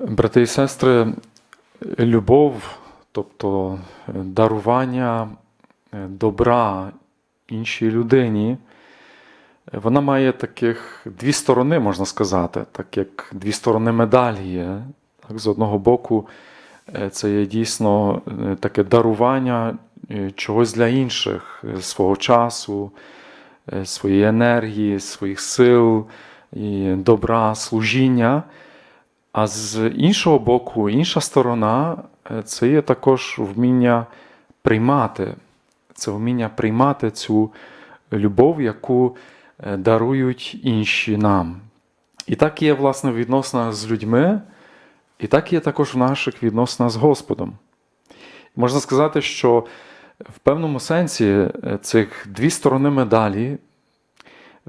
Брати і сестри, любов, тобто е, дарування е, добра іншій людині, е, вона має таких дві сторони, можна сказати, так як дві сторони медалі є. Так, з одного боку, це є дійсно таке дарування чогось для інших, свого часу, своєї енергії, своїх сил і добра, служіння. А з іншого боку, інша сторона е, це є також вміння приймати. Це вміння приймати цю любов, яку е, дарують інші нам. І так є, власне, в відносинах з людьми, і так є також в наших відносинах з Господом. Можна сказати, що в певному сенсі е, цих дві сторони медалі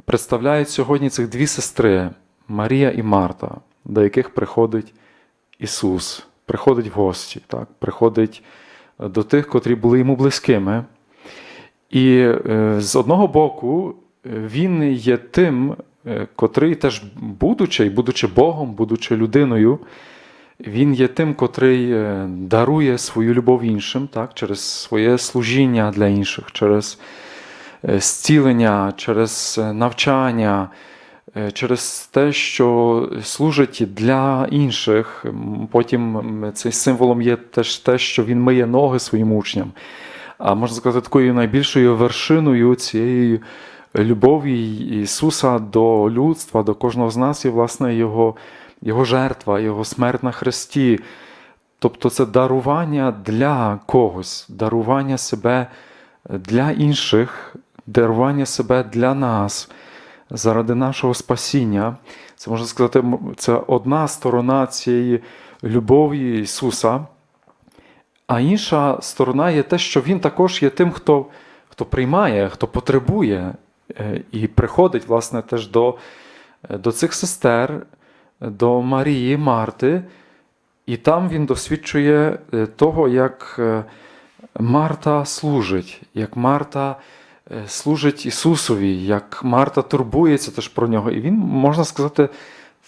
представляють сьогодні цих дві сестри Марія і Марта, до яких приходить Ісус, приходить в гості, так? приходить до тих, котрі були йому близькими. І е, з одного боку, е, він є тим, е, котрий теж, будучи, і будучи Богом, будучи людиною, він є тим, котрий е, дарує свою любов іншим, так? через своє служіння для інших, через е, зцілення, через е, навчання, е, через те, що служить для інших. Потім цим символом є теж те, що він миє ноги своїм учням. А можна сказати, такою найбільшою вершиною цієї любові Ісуса до людства, до кожного з нас є власне Його, Його жертва, Його смерть на Христі. Тобто це дарування для когось, дарування себе для інших, дарування себе для нас заради нашого спасіння. Це можна сказати, це одна сторона цієї любові Ісуса. А інша сторона є те, що Він також є тим, хто, хто приймає, хто потребує е, і приходить, власне, теж до, е, до цих сестер, до Марії, Марти, і там він досвідчує е, того, як Марта служить, як Марта служить Ісусові, як Марта турбується теж про нього. І він, можна сказати,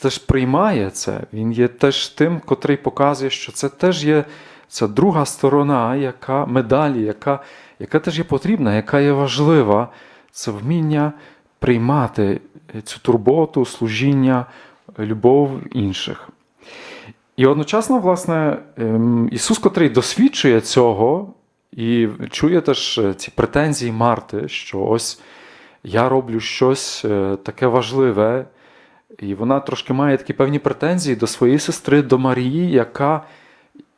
теж приймає це. Він є теж тим, котрий показує, що це теж є ця друга сторона, яка медалі, яка, яка теж є потрібна, яка є важлива, це вміння приймати цю турботу, служіння, любов інших. І одночасно, власне, ем, Ісус, котрий досвідчує цього і чує теж е, ці претензії Марти, що ось я роблю щось е, таке важливе, і вона трошки має такі певні претензії до своєї сестри, до Марії, яка,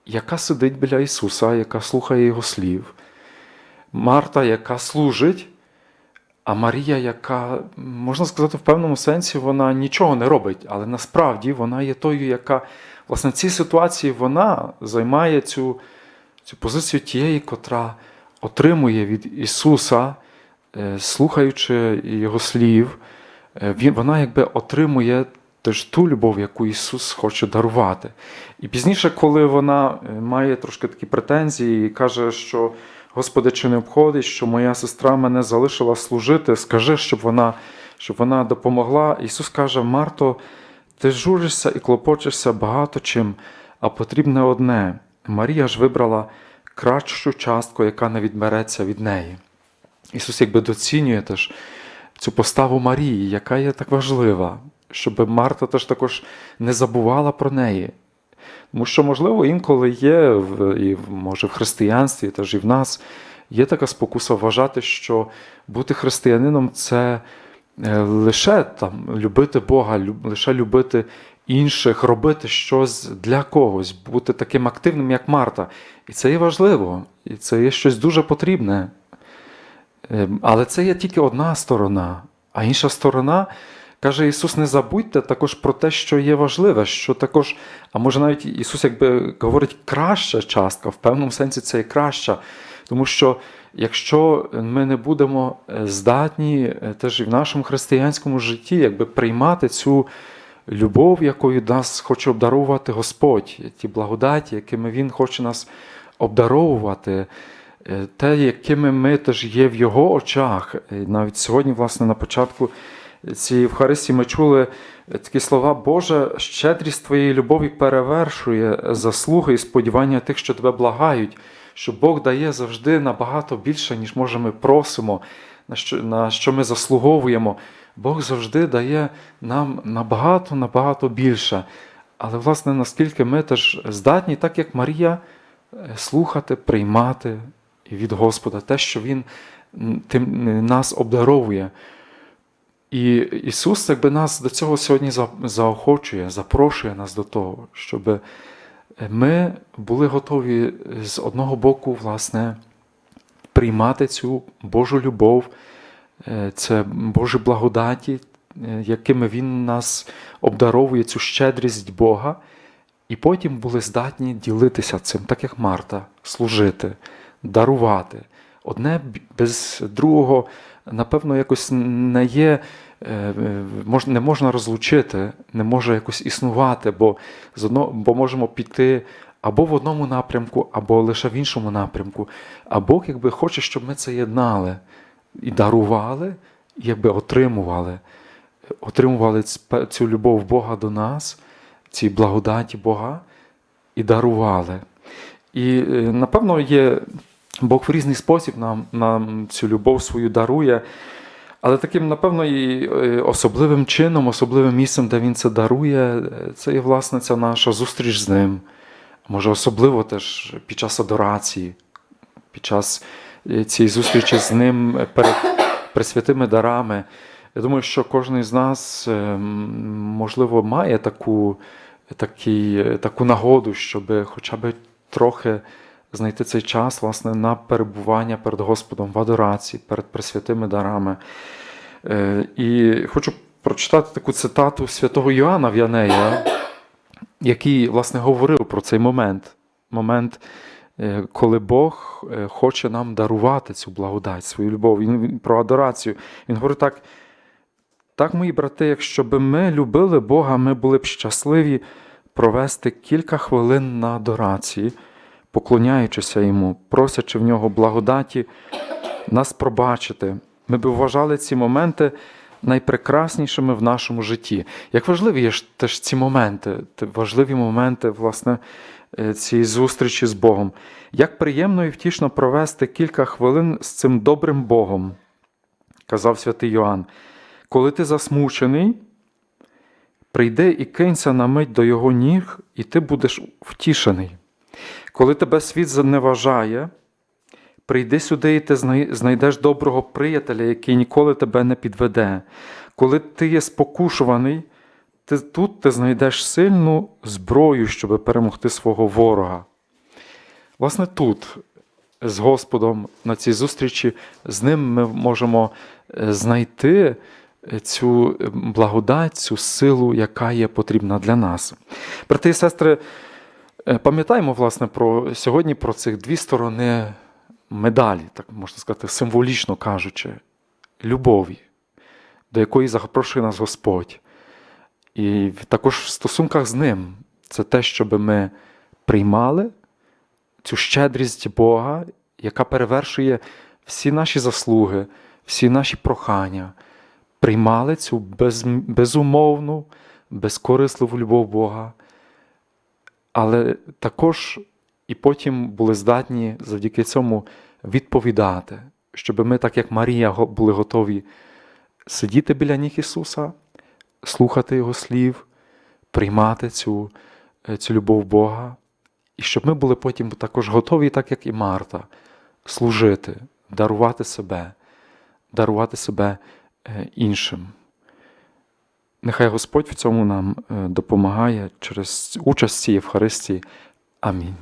яка сидить біля Ісуса, яка слухає Його слів. Марта, яка служить, а Марія, яка, можна сказати, в певному сенсі вона нічого не робить, але насправді вона є тою, яка власне в цій ситуації вона займає цю, цю позицію тієї, котра отримує від Ісуса, е, слухаючи Його слів, е, вона якби отримує теж ту любов, яку Ісус хоче дарувати. І пізніше, коли вона е, має трошки такі претензії і каже, що Господи, чи не обходить, що моя сестра мене залишила служити, скажи, щоб вона, щоб вона допомогла. Ісус каже: Марто, ти журишся і клопочешся багато чим, а потрібне одне. Марія ж вибрала кращу частку, яка не відбереться від неї. Ісус якби доцінює теж цю поставу Марії, яка є так важлива, щоб Марта теж також не забувала про неї. Тому що, можливо, інколи є, і може в християнстві, теж і в нас, є така спокуса вважати, що бути християнином це е, лише там, любити Бога, лише любити інших, робити щось для когось, бути таким активним, як Марта. І це є важливо, і це є щось дуже потрібне. Ем, Але це є тільки одна сторона, а інша сторона. Каже Ісус, не забудьте також про те, що є важливе, що також, а може навіть Ісус якби говорить краща частка, в певному сенсі це і краща. Тому що якщо ми не будемо е, здатні е, теж і в нашому християнському житті якби приймати цю любов, якою нас хоче обдарувати Господь, ті благодаті, якими Він хоче нас обдаровувати, е, те, якими ми теж є в Його очах. І навіть сьогодні, власне, на початку цій Євхаристії ми чули такі слова, Боже, щедрість Твоєї любові перевершує заслуги і сподівання тих, що тебе благають, що Бог дає завжди набагато більше, ніж може ми просимо, на що, на що ми заслуговуємо. Бог завжди дає нам набагато, набагато більше. Але, власне, наскільки ми теж здатні, так як Марія, е, слухати, приймати від Господа те, що Він тим е, нас обдаровує. І Ісус якби нас до цього сьогодні заохочує, запрошує нас до того, щоб ми були готові з одного боку, власне, приймати цю Божу любов, е, це Божі благодаті, е, якими Він нас обдаровує, цю щедрість Бога, і потім були здатні ділитися цим, так як Марта, служити, дарувати. Одне без другого, напевно, якось не є, е, е, не можна розлучити, не може якось існувати, бо, бо можемо піти або в одному напрямку, або лише в іншому напрямку. А Бог якби хоче, щоб ми це єднали і дарували, якби отримували, отримували цю любов Бога до нас, ці благодаті Бога і дарували. І е, напевно є Бог в різний спосіб нам, нам цю любов свою дарує. Але таким, напевно, і е, особливим чином, особливим місцем, де він це дарує, е, це є власне ця наша зустріч з ним. Може, особливо теж під час адорації, під час е, цієї зустрічі з ним перед пресвятими дарами. Я думаю, що кожен з нас, е, можливо, має таку, такий, е, таку нагоду, щоб хоча б трохи знайти цей час власне, на перебування перед Господом в адорації, перед пресвятими дарами. Е, І хочу прочитати таку цитату святого Йоанна В'янея, який, власне, говорив про цей момент. Момент, коли Бог е, хоче нам дарувати цю благодать, свою любов. Він про адорацію. Він говорить так. Так, мої брати, якщо би ми любили Бога, ми були б щасливі провести кілька хвилин на адорації, поклоняючися йому, просячи в нього благодаті, нас пробачити. Ми б вважали ці моменти найпрекраснішими в нашому житті. Як важливі є теж ці моменти, важливі моменти, власне, е, цієї зустрічі з Богом. Як приємно і втішно провести кілька хвилин з цим добрим Богом, казав святий Йоанн. Коли ти засмучений, прийди і кинься на мить до його ніг, і ти будеш втішений. Коли тебе світ зневажає, прийди сюди, і ти знайдеш доброго приятеля, який ніколи тебе не підведе. Коли ти є спокушуваний, ти, тут ти знайдеш сильну зброю, щоб перемогти свого ворога. Власне, тут, з Господом, на цій зустрічі, з ним ми можемо е, знайти е, цю е, благодать, цю силу, яка є потрібна для нас. Брати і сестри, пам'ятаємо, власне, про сьогодні про цих дві сторони медалі, так можна сказати, символічно кажучи, любові, до якої запрошує нас Господь. І також в стосунках з ним. Це те, щоб ми приймали цю щедрість Бога, яка перевершує всі наші заслуги, всі наші прохання, приймали цю без, безумовну, безкорисливу любов Бога, але також і потім були здатні завдяки цьому відповідати, щоб ми, так як Марія, були готові сидіти біля ніг Ісуса, слухати Його слів, приймати цю, е, цю любов Бога, і щоб ми були потім також готові, так як і Марта, служити, дарувати себе, дарувати себе е, іншим. Нехай Господь в цьому нам е, допомагає через участь в цій Євхаристії. Амінь.